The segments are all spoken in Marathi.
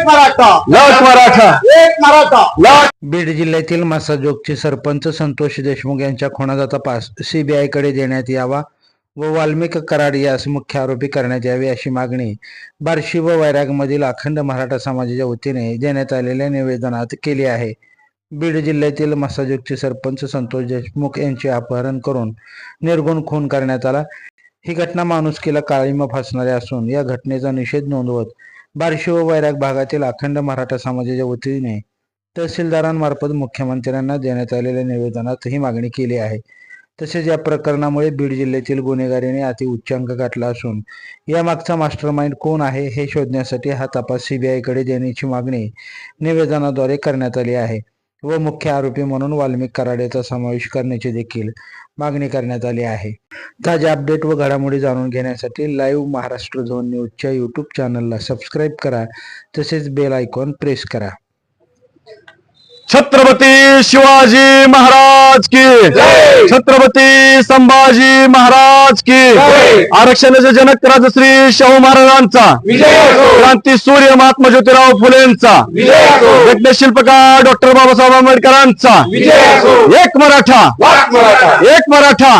एक मराठा. लाख मराठा. एक मराठा. लाख बीड जिल्ह्यातील मासाजोगचे सरपंच संतोष देशमुख यांच्या खुनाचा तपास सीबीआयकडे देण्यात यावा व वाल्मिक कराड यास मुख्य आरोपी करण्यात यावे अशी मागणी बार्शी व वैरागमधील अखंड मराठा समाजाच्या वतीने देण्यात आलेल्या निवेदनात केली आहे. बीड जिल्ह्यातील मसाजोगचे सरपंच संतोष देशमुख यांचे अपहरण करून निर्गुण खून करण्यात आला. ही घटना माणुसकीला काळीमा फासणारी असून या घटनेचा निषेध नोंदवत बार्शी व वैराग भागातील अखंड मराठा समाजाच्या वतीने तहसीलदारांमार्फत मुख्यमंत्र्यांना देण्यात आलेल्या निवेदनात ही मागणी केली आहे. तसेच या प्रकरणामुळे बीड जिल्ह्यातील गुन्हेगारीने अति उच्चांक गाठला असून यामागचा मास्टरमाइंड कोण आहे हे शोधण्यासाठी हा तपास सीबीआयकडे देण्याची मागणी निवेदनाद्वारे करण्यात आली आहे. व मुख्य आरोपी म्हणून वाल्मिक कराडेचा समावेश करण्याची देखील मागणी करण्यात आली आहे. ताज्या अपडेट व घडामोडी जाणून घेण्यासाठी लाईव्ह महाराष्ट्र झोन न्यूजच्या यूट्यूब चॅनलला सबस्क्राईब करा. तसेच बेल आयकॉन प्रेस करा. छत्रपती शिवाजी महाराज की. छत्रपती संभाजी महाराज की. आरक्षणाचे जनक राजश्री शाहू महाराजांचा. क्रांती सूर्य महात्मा ज्योतिराव फुलेंचा. विजय असो! यज्ञ शिल्पकार डॉक्टर बाबासाहेब आंबेडकरांचा. एक मराठा. एक मराठा.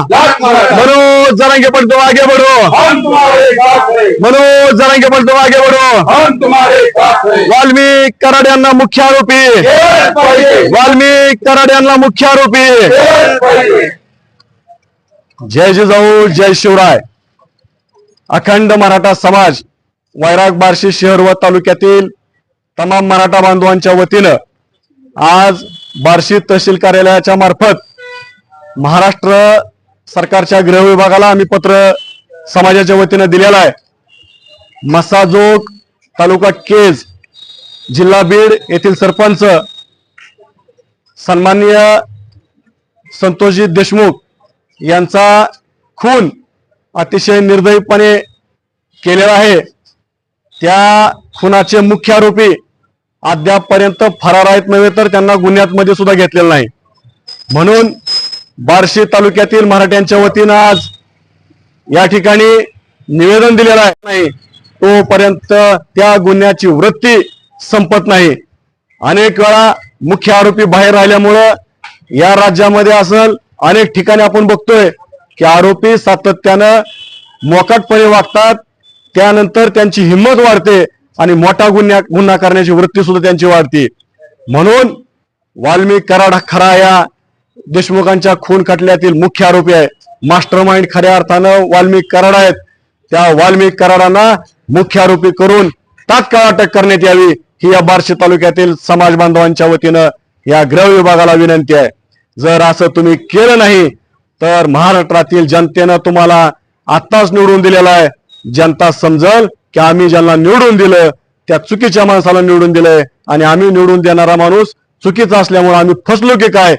मनोज जरांगे पडतो आगे बढ़ो. मनोज जरांगे पडतो आगे बढ़ो. वाल्मिक कराड यांना मुख्य आरोपी. वाल्मिक कराड यांना मुख्य आरोपी जय जिजाऊ जय शिवराय. अखंड मराठा समाज वैराग बार्शी शहर व तालुक्यातील तमाम मराठा बांधवांच्या वतीनं आज बार्शी तहसील कार्यालयाच्या मार्फत महाराष्ट्र सरकारच्या गृह विभागाला आम्ही पत्र समाजाच्या वतीनं दिलेलं आहे. मसाजोग तालुका केज जिल्हा बीड येथील सरपंच सन्माननीय संतोषजी देशमुख यांचा खून अतिशय निर्दयीपणे केलेला आहे. त्या खुनाचे मुख्य आरोपी अद्यापपर्यंत फरार आहेत नव्हे तर त्यांना गुन्ह्यातमध्ये सुद्धा घेतलेलं नाही. म्हणून बार्शी तालुक्यातील मराठ्यांच्या वतीनं आज या ठिकाणी निवेदन दिलेलं आहे. नाही तोपर्यंत त्या गुन्ह्याची वृत्ती संपत नाही. अनेक वेळा मुख्य आरोपी बाहेर राहिल्यामुळं या राज्यामध्ये असल अनेक ठिकाणी आपण बघतोय की आरोपी सातत्यानं मोकाटपणे वागतात. त्यानंतर त्यांची हिंमत वाढते आणि मोठा गुन्हा गुन्हा करण्याची वृत्ती सुद्धा त्यांची वाढते. म्हणून वाल्मिक कराड खरा या देशमुखांच्या खून खटल्यातील मुख्य आरोपी आहे. मास्टर माइंड खऱ्या अर्थानं वाल्मिक कराड आहेत. त्या वाल्मिक कराडांना मुख्य आरोपी करून तात्काळ अटक करण्यात यावी. ही या बार्शी तालुक्यातील समाज बांधवांच्या वतीनं या गृह विभागाला विनंती आहे. जर असं तुम्ही केलं नाही तर महाराष्ट्रातील जनतेनं तुम्हाला आत्ताच निवडून दिलेला आहे. जनता समजल की आम्ही ज्यांना निवडून दिलं त्या चुकीच्या माणसाला निवडून दिलंय. आणि आम्ही निवडून देणारा माणूस चुकीचा असल्यामुळे आम्ही फसलो की काय?